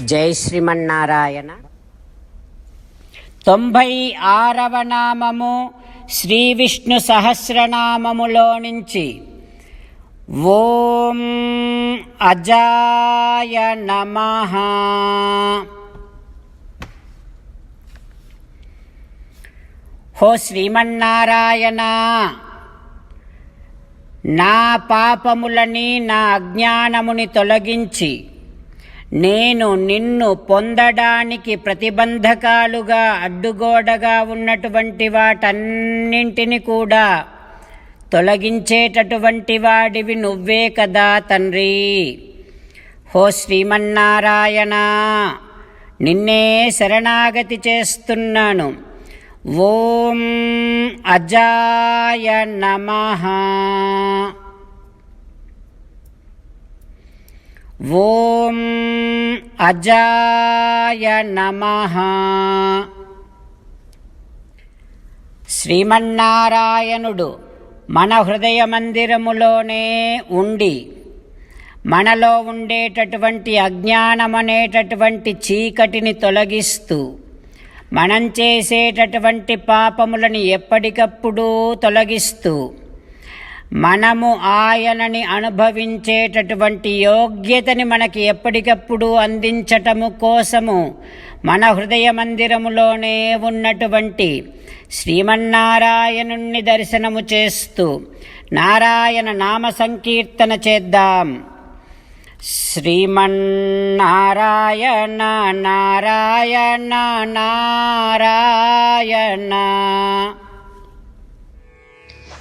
జై శ్రీమన్నారాయణ. తొంభై ఆరవ నామము శ్రీ విష్ణు సహస్రనామములో నుంచి ఓం అజాయ నమ. హో శ్రీమన్నారాయణ నా పాపములని నా అజ్ఞానముని తొలగించి నేను నిన్ను పొందడానికి ప్రతిబంధకాలుగా అడ్డుగోడగా ఉన్నటువంటి వాటన్నింటిని కూడా తొలగించేటటువంటి వాడివి నువ్వే కదా తండ్రి. హో శ్రీమన్నారాయణ నిన్నే శరణాగతి చేస్తున్నాను. ఓం అజాయ నమ. ఓం అజాయ నమః. శ్రీమన్నారాయణుడు మన హృదయ మందిరములోనే ఉండి మనలో ఉండేటటువంటి అజ్ఞానమనేటటువంటి చీకటిని తొలగిస్తూ మనం చేసేటటువంటి పాపములను ఎప్పటికప్పుడు తొలగిస్తూ మనము ఆయనని అనుభవించేటటువంటి యోగ్యతని మనకి ఎప్పటికప్పుడు అందించటము కోసము మన హృదయ మందిరములోనే ఉన్నటువంటి శ్రీమన్నారాయణుణ్ణి దర్శనము చేస్తూ నారాయణ నామ సంకీర్తన చేద్దాం. శ్రీమన్నారాయణ నారాయణ నారాయణ.